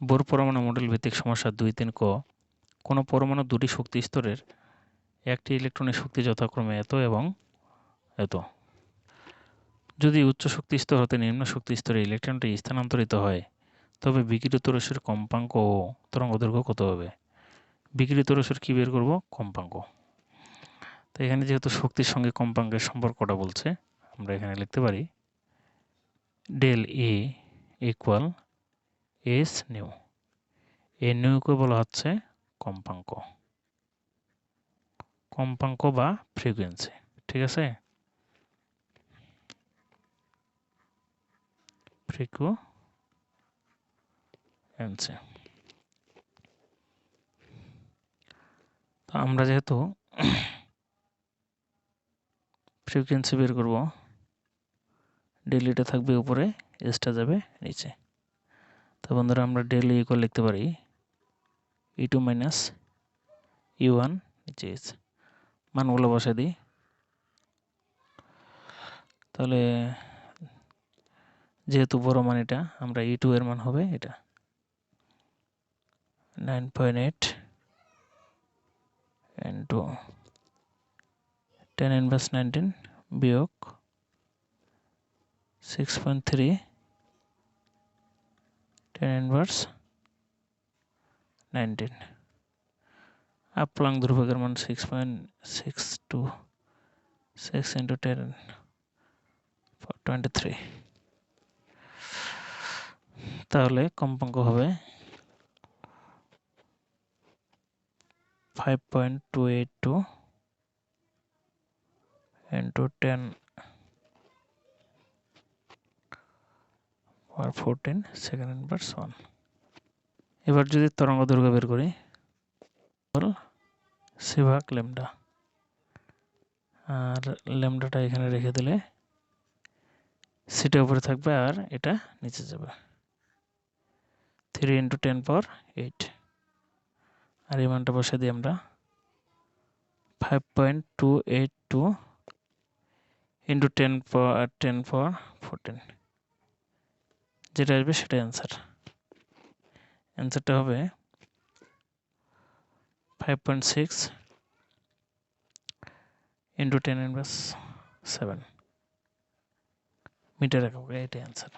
Bore পরমাণু model ভিত্তিক সমস্যা দুই, তিন ক। কোনো পরমাণু দুটি শক্তি স্তরের একটি ইলেকট্রনের শক্তি যথাক্রমে এত এবং এত। যদি উচ্চ শক্তি স্তর হতে নিম্ন শক্তি স্তরে ইলেকট্রনটি স্থানান্তরিত হয়, তবে বিকিরিত রশ্মির কম্পাঙ্ক ও তরঙ্গদৈর্ঘ্য কত হবে? বিকিরিত রশ্মির কী বের করব? কম্পাঙ্ক। তো এখানে যেহেতু শক্তির সঙ্গে কম্পাঙ্কের সম্পর্কটা বলছে, আমরা এখানে লিখতে পারি, del A equal S nu A নিউকে বলা হচ্ছে কম্পাঙ্ক। কম্পাঙ্ক বা ফ্রিকোয়েন্সি ঠিক আছে? ফ্রিকোয়েন্সি তো আমরা যেহেতু ফ্রিকোয়েন্সি বের করব ডেলিটা থাকবে উপরে এসটা যাবে নিচে। তো বন্ধুরা আমরা ডেলি ইকুয়াল লিখতে পারি E two minus E one S মানগুলো বসে দিই। তাহলে যেহেতু বড় মান এটা, আমরা ই টু এর মান হবে এটা। Nine point eight into ten inverse nineteen বিয়োগ six point three ten inverse nineteen আপলাং ধ্রুবকের মান six point six two six into ten twenty three তাহলে কম্পাঙ্ক হবে five point two eight two into ten power fourteen second inverse one এবার যদি তরঙ্গ দৈর্ঘ্য বের করি সিভাক লেমডা আর লেমডাটা এখানে রেখে দিলে সিটা উপরে থাকবে আর এটা নিচে যাবে। Three into ten power eight আর এই বসে দিই আমরা। Five point two eight two into ten power ten power fourteen যেটা আসবে সেটাই অ্যান্সার অ্যান্সারটা হবে five point six into ten inverse seven metre একক এটাই অ্যান্সার